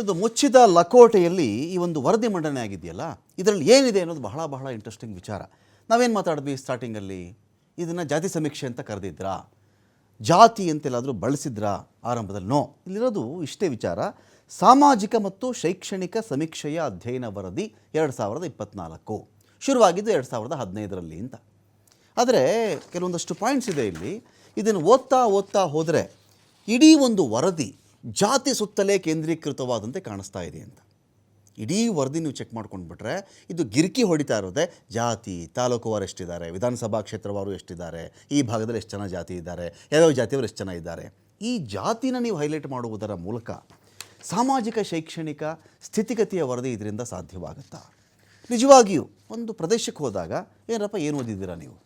ಒಂದು ಮುಚ್ಚಿದ ಲಕೋಟೆಯಲ್ಲಿ ಈ ಒಂದು ವರದಿ ಮಂಡನೆ ಆಗಿದೆಯಲ್ಲ, ಇದರಲ್ಲಿ ಏನಿದೆ ಅನ್ನೋದು ಬಹಳ ಬಹಳ ಇಂಟ್ರೆಸ್ಟಿಂಗ್ ವಿಚಾರ. ನಾವೇನು ಮಾತಾಡಿದ್ವಿ ಸ್ಟಾರ್ಟಿಂಗಲ್ಲಿ ಇದನ್ನು ಜಾತಿ ಸಮೀಕ್ಷೆ ಅಂತ ಕರೆದಿದ್ರಾ? ಜಾತಿ ಅಂತೆಲ್ಲಾದರೂ ಬಳಸಿದ್ರಾ ಆರಂಭದಲ್ಲಿ? ನೋ. ಇಲ್ಲಿರೋದು ಇಷ್ಟೇ ವಿಚಾರ. ಸಾಮಾಜಿಕ ಮತ್ತು ಶೈಕ್ಷಣಿಕ ಸಮೀಕ್ಷೆಯ ಅಧ್ಯಯನ ವರದಿ ಎರಡು ಸಾವಿರದ ಇಪ್ಪತ್ತ್ನಾಲ್ಕು ಶುರುವಾಗಿದ್ದು ಎರಡು ಸಾವಿರದ ಹದಿನೈದರಲ್ಲಿ ಅಂತ. ಆದರೆ ಕೆಲವೊಂದಷ್ಟು ಪಾಯಿಂಟ್ಸ್ ಇದೆ ಇಲ್ಲಿ. ಇದನ್ನು ಓದ್ತಾ ಓದ್ತಾ ಹೋದರೆ ಇಡೀ ಒಂದು ವರದಿ ಜಾತಿ ಸುತ್ತಲೇ ಕೇಂದ್ರೀಕೃತವಾದಂತೆ ಕಾಣಿಸ್ತಾ ಇದೆ ಅಂತ. ಇಡೀ ವರದಿ ನೀವು ಚೆಕ್ ಮಾಡ್ಕೊಂಡು ಬಿಟ್ರೆ ಇದು ಗಿರ್ಕಿ ಹೊಡಿತಾ ಇರೋದೆ ಜಾತಿ, ತಾಲೂಕುವಾರು ಎಷ್ಟಿದ್ದಾರೆ, ವಿಧಾನಸಭಾ ಕ್ಷೇತ್ರವಾರು ಎಷ್ಟಿದ್ದಾರೆ, ಈ ಭಾಗದಲ್ಲಿ ಎಷ್ಟು ಜನ ಜಾತಿ ಇದ್ದಾರೆ, ಯಾವ್ಯಾವ ಜಾತಿಯವರು ಎಷ್ಟು ಜನ ಇದ್ದಾರೆ. ಈ ಜಾತಿನ ನೀವು ಹೈಲೈಟ್ ಮಾಡುವುದರ ಮೂಲಕ ಸಾಮಾಜಿಕ, ಶೈಕ್ಷಣಿಕ ಸ್ಥಿತಿಗತಿಯ ವರದಿ ಇದರಿಂದ ಸಾಧ್ಯವಾಗುತ್ತಾ? ನಿಜವಾಗಿಯೂ ಒಂದು ಪ್ರದೇಶಕ್ಕೆ ಹೋದಾಗ ಏನಪ್ಪ ಏನು ಓದಿದ್ದೀರಾ ನೀವು?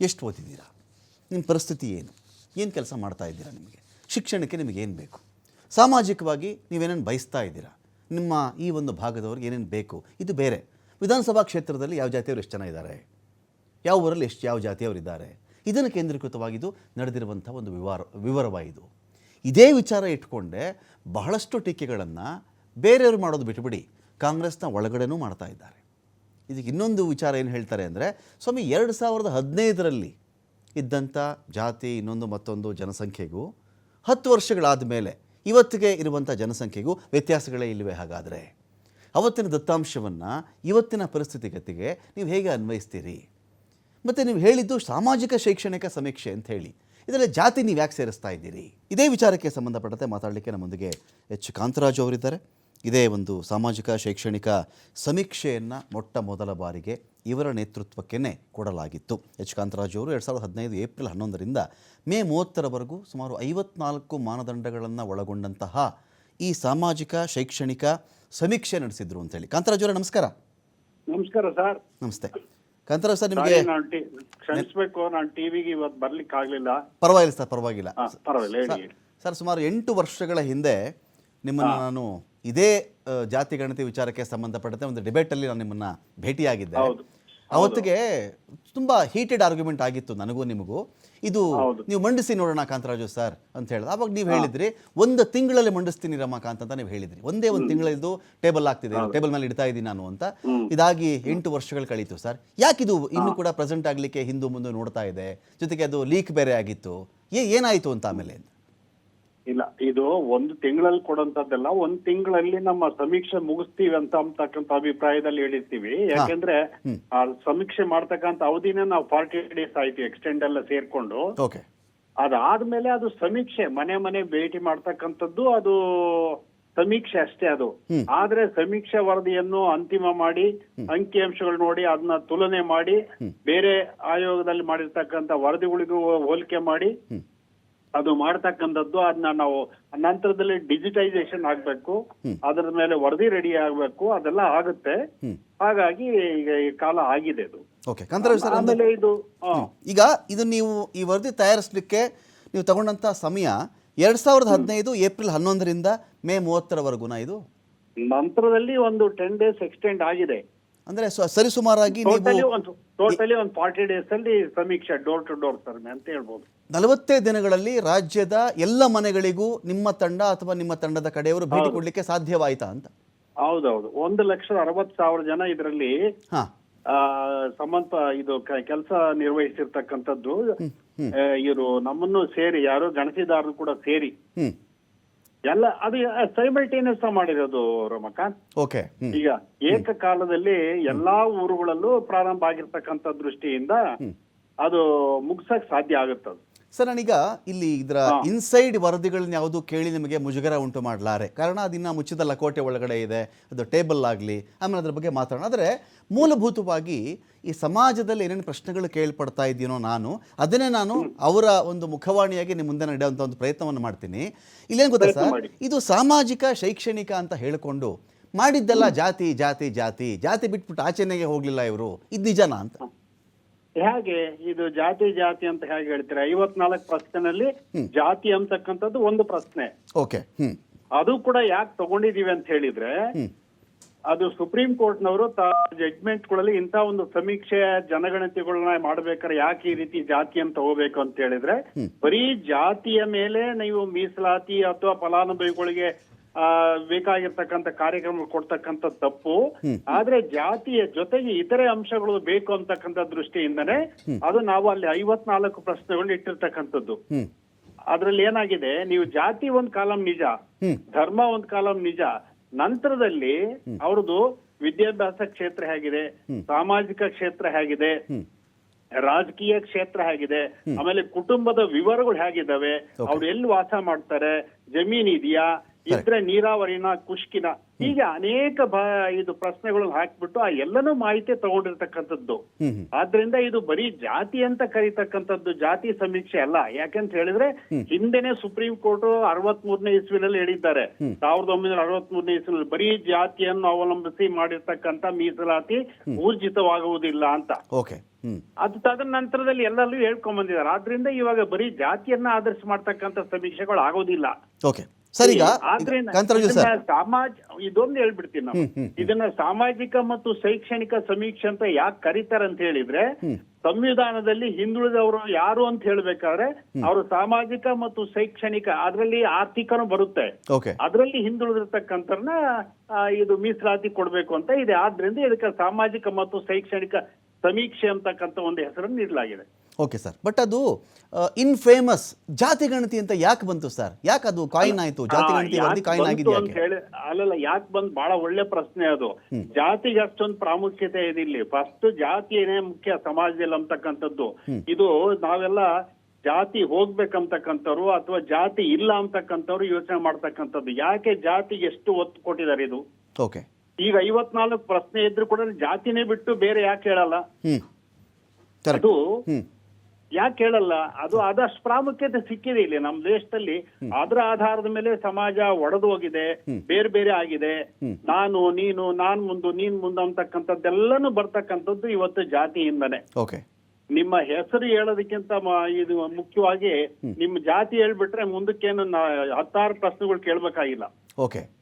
ಎಷ್ಟು ಓದಿದ್ದೀರಾ? ನಿಮ್ಮ ಪರಿಸ್ಥಿತಿ ಏನು? ಏನು ಕೆಲಸ ಮಾಡ್ತಾ ಇದ್ದೀರಾ ನಿಮಗೆ? ಶಿಕ್ಷಣಕ್ಕೆ ನಿಮಗೇನು ಬೇಕು? ಸಾಮಾಜಿಕವಾಗಿ ನೀವೇನೇನು ಬಯಸ್ತಾ ಇದ್ದೀರಾ? ನಿಮ್ಮ ಈ ಒಂದು ಭಾಗದವ್ರಿಗೆ ಏನೇನು ಬೇಕು? ಇದು ಬೇರೆ. ವಿಧಾನಸಭಾ ಕ್ಷೇತ್ರದಲ್ಲಿ ಯಾವ ಜಾತಿಯವರು ಎಷ್ಟು ಜನ ಇದ್ದಾರೆ? ಯಾವ ಊರಲ್ಲಿ ಎಷ್ಟು, ಯಾವ ಜಾತಿಯವರಿದ್ದಾರೆ ಇದನ್ನು ಕೇಂದ್ರೀಕೃತವಾಗಿದ್ದು ನಡೆದಿರುವಂಥ ಒಂದು ವಿವರ ವಿವರವಾಯಿತು ಇದೇ ವಿಚಾರ ಇಟ್ಕೊಂಡೆ ಬಹಳಷ್ಟು ಟೀಕೆಗಳನ್ನು ಬೇರೆಯವರು ಮಾಡೋದು ಬಿಟ್ಟುಬಿಡಿ ಕಾಂಗ್ರೆಸ್ನ ಒಳಗಡೆನೂ ಮಾಡ್ತಾ ಇದ್ದಾರೆ. ಇದಕ್ಕೆ ಇನ್ನೊಂದು ವಿಚಾರ ಏನು ಹೇಳ್ತಾರೆ ಅಂದರೆ, ಸ್ವಾಮಿ, ಎರಡು ಸಾವಿರದ ಹದಿನೈದರಲ್ಲಿ ಇದ್ದಂಥ ಜಾತಿ ಇನ್ನೊಂದು ಮತ್ತೊಂದು ಜನಸಂಖ್ಯೆಗೂ ಹತ್ತು ವರ್ಷಗಳಾದ ಮೇಲೆ ಇವತ್ತಿಗೆ ಇರುವಂಥ ಜನಸಂಖ್ಯೆಗೂ ವ್ಯತ್ಯಾಸಗಳೇ ಇಲ್ಲವೇ ಹಾಗಾದರೆ? ಅವತ್ತಿನ ದತ್ತಾಂಶವನ್ನು ಇವತ್ತಿನ ಪರಿಸ್ಥಿತಿಗತಿಗೆ ನೀವು ಹೇಗೆ ಅನ್ವಯಿಸ್ತೀರಿ? ಮತ್ತು ನೀವು ಹೇಳಿದ್ದು ಸಾಮಾಜಿಕ ಶೈಕ್ಷಣಿಕ ಸಮೀಕ್ಷೆ ಅಂತ ಹೇಳಿ. ಇದರಲ್ಲಿ ಜಾತಿ ನೀವು ಯಾಕೆ ಸೇರಿಸ್ತಾ ಇದ್ದೀರಿ? ಇದೇ ವಿಚಾರಕ್ಕೆ ಸಂಬಂಧಪಟ್ಟಂತೆ ಮಾತಾಡಲಿಕ್ಕೆ ನಮ್ಮೊಂದಿಗೆ ಎಚ್ ಕಾಂತರಾಜು ಅವರಿದ್ದಾರೆ. ಇದೇ ಒಂದು ಸಾಮಾಜಿಕ ಶೈಕ್ಷಣಿಕ ಸಮೀಕ್ಷೆಯನ್ನು ಮೊಟ್ಟ ಮೊದಲ ಬಾರಿಗೆ ಇವರ ನೇತೃತ್ವಕ್ಕೇ ಕೊಡಲಾಗಿತ್ತು. ಎಚ್. ಕಾಂತರಾಜು ಅವರು ಎರಡು ಸಾವಿರದ ಹದಿನೈದು ಏಪ್ರಿಲ್ ಹನ್ನೊಂದರಿಂದ ಮೇ ಮೂವತ್ತರವರೆಗೂ ಸುಮಾರು ಐವತ್ನಾಲ್ಕು ಮಾನದಂಡಗಳನ್ನು ಒಳಗೊಂಡಂತಹ ಈ ಸಾಮಾಜಿಕ ಶೈಕ್ಷಣಿಕ ಸಮೀಕ್ಷೆ ನಡೆಸಿದ್ರು ಅಂತೇಳಿ. ಕಾಂತರಾಜು ಅವರೇ ನಮಸ್ಕಾರ. ನಮಸ್ಕಾರ ಸರ್. ನಮಸ್ತೆ. ಕಾಂತರಾಜ್ ಸರ್ ನಿಮಗೆ ಕ್ಷಮಿಸ್ಬೇಕು ನಾನು ಟಿವಿಗೆ ಇವತ್ತು ಬರ್ಲಿಕ್ಕೆ ಆಗ್ಲಿಲ್ಲ. ಪರವಾಗಿಲ್ಲ ಸರ್ ಪರವಾಗಿಲ್ಲ. ಪರವಾಗಿಲ್ಲ ಹೇಳಿ ಹೇಳಿ. ಸರ್ ಸುಮಾರು ಎಂಟು ವರ್ಷಗಳ ಹಿಂದೆ ನಿಮ್ಮನ್ನು ನಾನು ಇದೇ ಜಾತಿ ಗಣತಿ ವಿಚಾರಕ್ಕೆ ಸಂಬಂಧಪಟ್ಟಂತೆ ಒಂದು ಡಿಬೇಟಲ್ಲಿ ನಾನು ನಿಮ್ಮನ್ನ ಭೇಟಿಯಾಗಿದ್ದೆ. ಅವತ್ತಿಗೆ ತುಂಬ ಹೀಟೆಡ್ ಆರ್ಗ್ಯುಮೆಂಟ್ ಆಗಿತ್ತು ನನಗೂ ನಿಮಗೂ. ಇದು ನೀವು ಮಂಡಿಸಿ ನೋಡೋಣ ಕಾಂತರಾಜು ಸರ್ ಅಂತ ಹೇಳಿದ ಅವಾಗ ನೀವು ಹೇಳಿದ್ರಿ ಒಂದು ತಿಂಗಳಲ್ಲಿ ಮಂಡಿಸ್ತೀನಿ ರಮಾಕಾಂತ್ ಅಂತ ನೀವು ಹೇಳಿದ್ರಿ. ಒಂದೇ ಒಂದು ತಿಂಗಳಿದ್ದು ಟೇಬಲ್ ಆಗ್ತಿದೆ ಟೇಬಲ್ ಮೇಲೆ ಇಡ್ತಾ ಇದ್ದೀನಿ ನಾನು ಅಂತ. ಇದಾಗಿ ಎಂಟು ವರ್ಷಗಳು ಕಳೀತು ಸರ್. ಯಾಕಿದು ಇನ್ನು ಕೂಡ ಪ್ರೆಸೆಂಟ್ ಆಗಲಿಕ್ಕೆ ಹಿಂದೂ ಮುಂದೆ ನೋಡ್ತಾ ಇದೆ? ಜೊತೆಗೆ ಅದು ಲೀಕ್ ಬೇರೆ ಆಗಿತ್ತು. ಏ ಏನಾಯಿತು ಅಂತ ಆಮೇಲೆ? ಇದು ಒಂದು ತಿಂಗಳಲ್ಲಿ ಕೊಡುವಂತದ್ದಲ್ಲ ಒಂದ್ ತಿಂಗಳಲ್ಲಿ ನಮ್ಮ ಸಮೀಕ್ಷೆ ಮುಗಿಸ್ತೀವಿ ಅಂತ ಅಂತಕ್ಕಂಥ ಅಭಿಪ್ರಾಯದಲ್ಲಿ ಹೇಳಿರ್ತೀವಿ. ಯಾಕಂದ್ರೆ ಆ ಸಮೀಕ್ಷೆ ಮಾಡ್ತಕ್ಕಂಥ ಅವಧಿನೇ ನಾವು ಫಾರ್ಟಿ ಡೇಸ್ ಆಯ್ತು ಎಕ್ಸ್ಟೆಂಡ್ ಎಲ್ಲ ಸೇರ್ಕೊಂಡು. ಅದಾದ್ಮೇಲೆ ಅದು ಸಮೀಕ್ಷೆ ಮನೆ ಮನೆ ಭೇಟಿ ಮಾಡ್ತಕ್ಕಂಥದ್ದು ಅದು ಸಮೀಕ್ಷೆ ಅಷ್ಟೇ ಅದು. ಆದ್ರೆ ಸಮೀಕ್ಷೆ ವರದಿಯನ್ನು ಅಂತಿಮ ಮಾಡಿ ಅಂಕಿಅಂಶಗಳು ನೋಡಿ ಅದನ್ನ ತುಲನೆ ಮಾಡಿ ಬೇರೆ ಆಯೋಗದಲ್ಲಿ ಮಾಡಿರ್ತಕ್ಕಂಥ ವರದಿಗಳಿಗೂ ಹೋಲಿಕೆ ಮಾಡಿ ಅದು ಮಾಡ್ತಕ್ಕಂಥದ್ದು ಅದನ್ನ ನಾವು ನಂತರದಲ್ಲಿ ಡಿಜಿಟೈಸೇಷನ್ ಆಗ್ಬೇಕು. ಅದರ ಮೇಲೆ ವರದಿ ರೆಡಿ ಆಗ್ಬೇಕು. ಅದೆಲ್ಲ ಆಗುತ್ತೆ. ಹಾಗಾಗಿ ಈಗ ಈ ಕಾಲ ಆಗಿದೆ ಅದು ಓಕೆ ಕಾಂತರಾಜು ಸರ್ ಒಂದು- ಆಮೇಲೆ ಇದು ಈಗ ಇದು ನೀವು ಈ ವರದಿ ತಯಾರಿಸಲಿಕ್ಕೆ ನೀವು ತಗೊಂಡಂತ ಸಮಯ ಎರಡ್ ಸಾವಿರದ ಹದಿನೈದು ಏಪ್ರಿಲ್ ಹನ್ನೊಂದರಿಂದ ಮೇ ಮೂವತ್ತರವರೆಗುನ ಇದು? ನಂತರದಲ್ಲಿ ಒಂದು ಟೆನ್ ಡೇಸ್ ಎಕ್ಸ್ಟೆಂಡ್ ಆಗಿದೆ. ಅಂದರೆ ಸರಿಸುಮಾರಾಗಿ ನೀವು ಟೋಟಲಿ ಒಂದು ಟೋಟಲಿ ಒಂದು ಫಾರ್ಟಿ ಡೇಸ್ ಅಲ್ಲಿ ಸಮೀಕ್ಷೆ ಡೋರ್ ಟು ಡೋರ್ ಸರ್ ಅಂತ ಹೇಳ್ಬೋದು. ನಲವತ್ತೇ ದಿನಗಳಲ್ಲಿ ರಾಜ್ಯದ ಎಲ್ಲ ಮನೆಗಳಿಗೂ ನಿಮ್ಮ ತಂಡ ಅಥವಾ ನಿಮ್ಮ ತಂಡದ ಕಡೆಯವರು ಭೇಟಿ ಕೊಡ್ಲಿಕ್ಕೆ ಸಾಧ್ಯವಾಯ್ತಾ ಅಂತ? ಹೌದೌದು. ಒಂದು ಲಕ್ಷದ ಅರವತ್ ಸಾವಿರ ಜನ ಇದರಲ್ಲಿ ಆ, ಸಂಬಂಧ ಇದು ಕೆಲಸ ನಿರ್ವಹಿಸಿರ್ತಕ್ಕಂಥದ್ದು ಇವರು ನಮ್ಮನ್ನು ಸೇರಿ ಯಾರು ಗಣತಿದಾರರು ಕೂಡ ಸೇರಿ ಎಲ್ಲ ಅದು ಸೈಮಲ್ಟೇನಿಯಸ್ ಮಾಡಿರೋದು ರಮಕಾಂತ್ ಓಕೆ ಈಗ ಏಕಕಾಲದಲ್ಲಿ ಎಲ್ಲಾ ಊರುಗಳಲ್ಲೂ ಪ್ರಾರಂಭ ಆಗಿರ್ತಕ್ಕಂಥ ದೃಷ್ಟಿಯಿಂದ ಅದು ಮುಗ್ಸಕ್ ಸಾಧ್ಯ ಆಗುತ್ತದು. ಸರ್ ನಾನೀಗ ಇಲ್ಲಿ ಇದರ ಇನ್ಸೈಡ್ ವರದಿಗಳನ್ನ ಯಾವುದು ಕೇಳಿ ನಿಮಗೆ ಮುಜುಗರ ಉಂಟು ಮಾಡಲಾರೆ. ಕಾರಣ ಅದಿನ್ನ ಮುಚ್ಚಿದ ಲಕೋಟೆ ಒಳಗಡೆ ಇದೆ ಅದು ಟೇಬಲ್ ಆಗಲಿ ಆಮೇಲೆ ಅದ್ರ ಬಗ್ಗೆ ಮಾತಾಡೋಣ. ಆದರೆ ಮೂಲಭೂತವಾಗಿ ಈ ಸಮಾಜದಲ್ಲಿ ಏನೇನು ಪ್ರಶ್ನೆಗಳು ಕೇಳ್ಪಡ್ತಾ ಇದೆಯೋ ನಾನು ಅದನ್ನೇ ನಾನು ಅವರ ಒಂದು ಮುಖವಾಣಿಯಾಗಿ ನಿಮ್ಮ ಮುಂದೆ ನಡೆಯುವಂಥ ಒಂದು ಪ್ರಯತ್ನವನ್ನು ಮಾಡ್ತೀನಿ. ಇಲ್ಲೇನು ಗೊತ್ತಾ ಸರ್? ಇದು ಸಾಮಾಜಿಕ ಶೈಕ್ಷಣಿಕ ಅಂತ ಹೇಳಿಕೊಂಡು ಮಾಡಿದ್ದೆಲ್ಲ ಜಾತಿ ಜಾತಿ ಜಾತಿ ಜಾತಿ ಬಿಟ್ಬಿಟ್ಟು ಆಚರಣೆಗೆ ಹೋಗಲಿಲ್ಲ ಇವರು. ಇದು ನಿಜನಾ ಅಂತ? ಹೇಗೆ ಇದು ಜಾತಿ ಜಾತಿ ಅಂತ ಹೇಗೆ ಹೇಳ್ತೀರಾ? ಐವತ್ನಾಲ್ಕು ಪ್ರಶ್ನೆನಲ್ಲಿ ಜಾತಿ ಅಂತಕ್ಕಂಥದ್ದು ಒಂದು ಪ್ರಶ್ನೆ. ಓಕೆ. ಅದು ಕೂಡ ಯಾಕೆ ತಗೊಂಡಿದೀವಿ ಅಂತ ಹೇಳಿದ್ರೆ ಅದು ಸುಪ್ರೀಂ ಕೋರ್ಟ್ ನವರು ಜಡ್ಜ್ಮೆಂಟ್ಗಳಲ್ಲಿ ಇಂತ ಒಂದು ಸಮೀಕ್ಷೆ ಜನಗಣತಿಗಳನ್ನ ಮಾಡ್ಬೇಕಾದ್ರೆ ಯಾಕೆ ಈ ರೀತಿ ಜಾತಿಯನ್ನು ತಗೋಬೇಕು ಅಂತ ಹೇಳಿದ್ರೆ ಬರೀ ಜಾತಿಯ ಮೇಲೆ ನೀವು ಮೀಸಲಾತಿ ಅಥವಾ ಫಲಾನುಭವಿಗಳಿಗೆ ಬೇಕಾಗಿರ್ತಕ್ಕಂಥ ಕಾರ್ಯಕ್ರಮ ಕೊಡ್ತಕ್ಕಂತ ತಪ್ಪು. ಆದ್ರೆ ಜಾತಿಯ ಜೊತೆಗೆ ಇತರೆ ಅಂಶಗಳು ಬೇಕು ಅಂತಕ್ಕಂಥ ದೃಷ್ಟಿಯಿಂದನೇ ಅದು ನಾವು ಅಲ್ಲಿ ಐವತ್ನಾಲ್ಕು ಪ್ರಶ್ನೆಗಳು ಇಟ್ಟಿರ್ತಕ್ಕಂಥದ್ದು. ಅದ್ರಲ್ಲಿ ಏನಾಗಿದೆ ನೀವು ಜಾತಿ ಒಂದ್ ಕಾಲಂ ನಿಜ ಧರ್ಮ ಒಂದ್ ಕಾಲಂ ನಿಜ ನಂತರದಲ್ಲಿ ಅವ್ರದ್ದು ವಿದ್ಯಾಭ್ಯಾಸ ಕ್ಷೇತ್ರ ಹೇಗಿದೆ ಸಾಮಾಜಿಕ ಕ್ಷೇತ್ರ ಹೇಗಿದೆ ರಾಜಕೀಯ ಕ್ಷೇತ್ರ ಹೇಗಿದೆ ಆಮೇಲೆ ಕುಟುಂಬದ ವಿವರಗಳು ಹೇಗಿದ್ದಾವೆ ಅವ್ರು ಎಲ್ಲಿ ವಾಸ ಮಾಡ್ತಾರೆ ಜಮೀನ್ ಇದೆಯಾ ಇದ್ರೆ ನೀರಾವರಿನ ಕುಷ್ಕಿನ. ಹೀಗೆ ಅನೇಕ ಇದು ಪ್ರಶ್ನೆಗಳನ್ನು ಹಾಕ್ಬಿಟ್ಟು ಆ ಎಲ್ಲನೂ ಮಾಹಿತಿ ತಗೊಂಡಿರ್ತಕ್ಕಂಥದ್ದು. ಆದ್ರಿಂದ ಇದು ಬರೀ ಜಾತಿ ಅಂತ ಕರೀತಕ್ಕಂಥದ್ದು ಜಾತಿ ಸಮೀಕ್ಷೆ ಅಲ್ಲ. ಯಾಕಂತ ಹೇಳಿದ್ರೆ ಹಿಂದೆನೆ ಸುಪ್ರೀಂ ಕೋರ್ಟ್ ಅರವತ್ ಮೂರನೇ ಇಸ್ವಿನಲ್ಲಿ ಹೇಳಿದ್ದಾರೆ ಸಾವಿರದ ಒಂಬೈನೂರ ಅರವತ್ ಮೂರನೇ ಇಸ್ವಿನಲ್ಲಿ ಬರೀ ಜಾತಿಯನ್ನು ಅವಲಂಬಿಸಿ ಮಾಡಿರ್ತಕ್ಕಂತ ಮೀಸಲಾತಿ ಊರ್ಜಿತವಾಗುವುದಿಲ್ಲ ಅಂತ. ಅದು ತದ ನಂತರದಲ್ಲಿ ಎಲ್ಲರೂ ಹೇಳ್ಕೊಂಡ್ ಬಂದಿದ್ದಾರೆ ಆದ್ರಿಂದ ಇವಾಗ ಬರೀ ಜಾತಿಯನ್ನ ಆಧರಿಸಿ ಮಾಡ್ತಕ್ಕಂಥ ಸಮೀಕ್ಷೆಗಳು ಆಗೋದಿಲ್ಲ. ಸರ್ ಈಗ ಆದ್ರಿಂದ ಕಾಂತರಾಜು ಇದನ್ನ ಸರ್. ಸಮಾಜ ಇದೊಂದು ಹೇಳ್ಬಿಡ್ತೀನಿ ನಾವು ಇದನ್ನ ಸಾಮಾಜಿಕ ಮತ್ತು ಶೈಕ್ಷಣಿಕ ಸಮೀಕ್ಷೆ ಅಂತ ಯಾಕೆ ಕರೀತಾರೆ ಅಂತ ಹೇಳಿದ್ರೆ ಸಂವಿಧಾನದಲ್ಲಿ ಹಿಂದುಳಿದವರು ಯಾರು ಅಂತ ಹೇಳ್ಬೇಕಾದ್ರೆ ಅವರು ಸಾಮಾಜಿಕ ಮತ್ತು ಶೈಕ್ಷಣಿಕ ಅದರಲ್ಲಿ ಆರ್ಥಿಕನೂ ಬರುತ್ತೆ. ಅದರಲ್ಲಿ ಹಿಂದುಳಿದಿರ್ತಕ್ಕಂಥವ್ರನ್ನ ಇದು ಮೀಸಲಾತಿ ಕೊಡ್ಬೇಕು ಅಂತ ಇದೆ. ಆದ್ರಿಂದ ಇದಕ್ಕೆ ಸಾಮಾಜಿಕ ಮತ್ತು ಶೈಕ್ಷಣಿಕ ಸಮೀಕ್ಷೆ ಅಂತಕ್ಕಂಥ ಒಂದು ಹೆಸರನ್ನು ನೀಡಲಾಗಿದೆ. ಓಕೆ ಸರ್ ಬಟ್ ಅದು ಇನ್ ಫೇಮಸ್ ಜಾತಿ ಗಣತಿ ಅಂತ ಯಾಕೆ ಬಂತು ಸರ್ ಯಾಕೆ ಅದು ಕಾಯಿನ್ ಆಯ್ತು? ಜಾತಿ ಗಣತಿ ವರದಿ ಕಾಯಿನ್ ಆಗಿದೆ ಅಂತ ಹೇಳಿ ಅಲ್ಲಲ್ಲ ಯಾಕೆ ಬಂದ್ ಬಹಳ ಒಳ್ಳೆ ಪ್ರಶ್ನೆ ಅದು. ಜಾತಿಗೆ ಅಷ್ಟೊಂದು ಪ್ರಾಮುಖ್ಯತೆ ಇದೆ ಇಲ್ಲಿ. ಫಸ್ಟ್ ಜಾತಿಯೇ ಮುಖ್ಯ ಸಮಾಜದಲ್ಲಿ ಅಂತಕ್ಕಂಥದ್ದು. ಇದು ನಾವೆಲ್ಲ ಜಾತಿ ಹೋಗ್ಬೇಕಂತಕ್ಕಂಥವ್ರು ಅಥವಾ ಜಾತಿ ಇಲ್ಲ ಅಂತಕ್ಕಂಥವ್ರು ಯೋಚನೆ ಮಾಡ್ತಕ್ಕಂಥದ್ದು. ಯಾಕೆ ಜಾತಿಗೆ ಎಷ್ಟು ಒತ್ತು ಕೊಟ್ಟಿದ್ದಾರೆ ಇದು? ಓಕೆ ಈಗ ಐವತ್ನಾಲ್ಕು ಪ್ರಶ್ನೆ ಇದ್ರು ಕೂಡ ಜಾತಿನೇ ಬಿಟ್ಟು ಬೇರೆ ಯಾಕೆ ಹೇಳಲ್ಲ? ಅದು ಯಾಕೆ ಹೇಳಲ್ಲ ಅದು ಆದಷ್ಟು ಪ್ರಾಮುಖ್ಯತೆ ಸಿಕ್ಕಿದೆ ಇಲ್ಲಿ ನಮ್ಮ ದೇಶದಲ್ಲಿ. ಅದರ ಆಧಾರದ ಮೇಲೆ ಸಮಾಜ ಒಡೆದು ಹೋಗಿದೆ ಬೇರೆ ಬೇರೆ ಆಗಿದೆ. ನಾನು ನೀನು ನಾನ್ ಮುಂದು ನೀನ್ ಮುಂದೆ ಅಂತಕ್ಕಂಥದ್ದೆಲ್ಲನೂ ಬರ್ತಕ್ಕಂಥದ್ದು ಇವತ್ತು ಜಾತಿಯಿಂದನೇ. ನಿಮ್ಮ ಹೆಸರು ಹೇಳೋದಕ್ಕಿಂತ ಇದು ಮುಖ್ಯವಾಗಿ ನಿಮ್ಮ ಜಾತಿ ಹೇಳ್ಬಿಟ್ರೆ ಮುಂದಕ್ಕೇನು ಹತ್ತಾರು ಪ್ರಶ್ನೆಗಳು ಕೇಳ್ಬೇಕಾಗಿಲ್ಲ. ಓಕೆ.